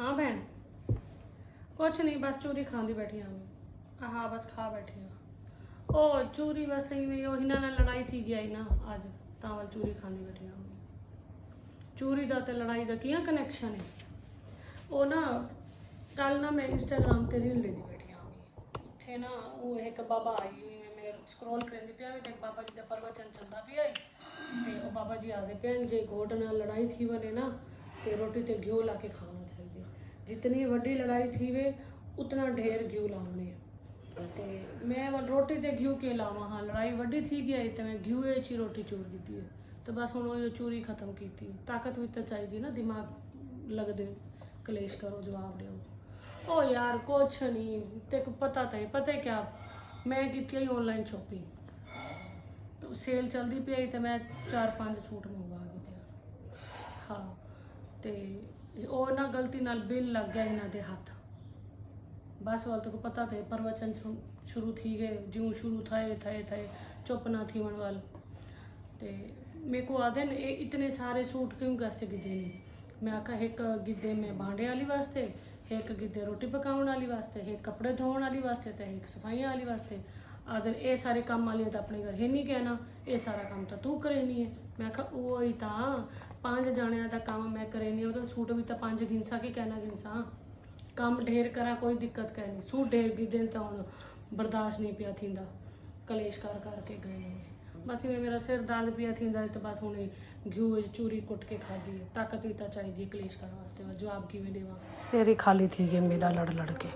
ਹਾਂ ਭੈਣ। ਕੁਛ ਨਹੀਂ, ਬਸ ਚੂਰੀ ਖਾਂਦੀ ਬੈਠੀ ਆ ਮੈਂ। ਹਾਂ ਬਸ ਖਾ ਬੈਠੀ ਆ। ਉਹ ਚੂਰੀ ਬਸ ਇਵੇਂ ਉਹ ਨਾਲ ਲੜਾਈ ਥੀ ਗਿਆ ਨਾ ਅੱਜ, ਤਾਂ ਵੱਲ ਚੂਰੀ ਖਾਂਦੀ ਬੈਠੀ ਆ। ਚੂਰੀ ਦਾ ਤੇ ਲੜਾਈ ਦਾ ਕੀ ਕਨੈਕਸ਼ਨ ਹੈ ਉਹ ਨਾ ਕੱਲ ਨਾ ਮੈਂ ਇੰਸਟਾਗ੍ਰਾਮ ਤੇ ਰੀਲ ਦੇਖਦੀ ਬੈਠੀ ਆ। ਉੱਥੇ ਨਾ ਉਹ ਇੱਕ ਬਾਬਾ ਆਈ, ਮੈਂ- ਸਕਰੋਲ ਕਰਦੀ ਪਿਆ ਵੀ ਤੇ ਬਾਬਾ ਜੀ ਦਾ ਪ੍ਰਵਚਨ ਚੱਲਦਾ ਪਿਆ ਈ ਤੇ ਉਹ ਬਾਬਾ ਜੀ ਆਦੇ ਪਿਆ ਜੇ ਗੋਡ ਨਾਲ ਲੜਾਈ ਥੀ ਵਨੇ ਨਾ, ਤੇ ਰੋਟੀ ਤੇ ਘਿਓ ਲਾ ਕੇ ਖਾਣਾ ਚਾਹੀਦਾ। ਜਿਤਨੀ ਵੱਡੀ ਲੜਾਈ ਥੀ ਉਤਨਾ ਢੇਰ ਘਿਓ ਲਾਉਣੇ ਤੇ ਮੈਂ ਰੋਟੀ ਤੇ ਘਿਓ ਕੇ ਲਾਵਾਂ? ਹਾਂ, ਲੜਾਈ ਵੱਡੀ ਥੀ ਗਈ ਤੇ ਮੈਂ ਘਿਓ ਵਿੱਚ ਹੀ ਰੋਟੀ ਚੂਰ ਦਿੱਤੀ ਹੈ। ਤੇ ਬਸ ਹੁਣ ਉਹ ਚੋਰੀ ਖਤਮ ਕੀਤੀ। ਤਾਕਤ ਵੀ ਤਾਂ ਚਾਹੀਦੀ ਨਾ, ਦਿਮਾਗ ਲੱਗਦੇ, ਕਲੇਸ਼ ਕਰੋ, ਜਵਾਬ ਦਿਓ। ਉਹ ਯਾਰ, ਕੁਛ ਨਹੀਂ ਤੇ ਪਤਾ ਤਾਂ ਪਤਾ ਹੈ ਕਿਆ? ਮੈਂ ਕੀਤੀ ਹੈ ਆਨਲਾਈਨ ਸ਼ਾਪਿੰਗ ਸੇਲ ਚੱਲਦੀ ਪਈ ਤੇ ਮੈਂ 4-5 ਸੂਟ ਮੰਗਵਾ ਗਈ ਹਾਂ, ਤੇ ਉਹ ਨਾ ਗਲਤੀ ਨਾਲ ਬਿੱਲ ਲੱਗ ਗਿਆ ਇਹਨਾਂ ਦੇ ਹੱਥ। ਬਸ ਵਾਲ ਤੱਕ ਪਤਾ ਤੇ ਪ੍ਰਵਚਨ ਸ਼ੁਰੂ ਥੀ ਗਏ, ਜਿਉਂ ਸ਼ੁਰੂ ਥਾਏ ਥਾਏ ਥਾਏ, ਚੁੱਪ ਨਾ ਥੀ ਵਣ ਵਾਲ। ਤੇ ਮੇ ਕੋ ਆਦਨ ਇਹ ਇਤਨੇ ਸਾਰੇ ਸੂਟ ਕਿਉਂ ਗਾਸੇ ਗਿੱਦੇ ਨੇ? ਮੈਂ ਆਖਾ ਇੱਕ ਗਿੱਦੇ ਮੈਂ ਬਾਂਡੇ ਵਾਲੀ ਵਾਸਤੇ, ਇੱਕ ਗਿੱਦੇ ਰੋਟੀ ਪਕਾਉਣ ਵਾਲੀ ਵਾਸਤੇ, ਇੱਕ ਕੱਪੜੇ ਧੋਣ ਵਾਲੀ ਵਾਸਤੇ ਤੇ ਇੱਕ ਸਫਾਈਆਂ ਵਾਲੀ ਵਾਸਤੇ। ਆਦਰ ਇਹ ਸਾਰੇ ਕੰਮ ਵਾਲੀਆਂ ਤਾਂ ਆਪਣੇ ਘਰ ਹੈ ਕਹਿਣਾ ਇਹ ਸਾਰਾ ਕੰਮ ਤਾਂ ਤੂੰ ਕਰੇ ਨਹੀਂ ਹੈ। ਮੈਂ ਕਿਹਾ, ਉਹ ਹੀ ਤਾਂ, ਪੰਜ ਜਾਣਿਆਂ ਦਾ ਕੰਮ ਮੈਂ ਕਰੇ ਨਹੀਂ, ਉਹ ਸੂਟ ਵੀ ਤਾਂ ਪੰਜ ਗਿਣਸਾ ਕੀ ਕਹਿਣਾ ਗਿਣਸਾ। ਕੰਮ ਢੇਰ ਕਰਾ, ਕੋਈ ਦਿੱਕਤ ਕਹਿ ਨਹੀਂ। ਸੂਟ ਢੇਰ ਕੀ ਦਿਨ ਤਾਂ ਹੁਣ ਬਰਦਾਸ਼ਤ ਨਹੀਂ ਪਿਆ ਥਿੰਦਾ। ਕਲੇਸ਼ ਕਰ ਕਰਕੇ ਗਏ ਨੇ। ਬਸ ਇਹ ਮੇਰਾ ਸਿਰ ਦਰਦ ਪਿਆ ਥਿੰਦਾ ਤੇ ਬਸ ਹੁਣੇ ਘਿਓ ਚੂਰੀ ਕੁੱਟ ਕੇ ਖਾਦੀ ਤਾਕਤ ਵੀ ਤਾਂ ਚਾਹੀਦੀ ਹੈ ਕਲੇਸ਼ ਕਰਨ ਵਾਸਤੇ। ਜਵਾਬ ਕਿਵੇਂ ਦੇਵਾਂ? ਸਿਰ ਹੀ ਖਾਲੀ ਥੀ ਗੇਮੇ ਦਾ ਲੜ ਲੜ ਕੇ।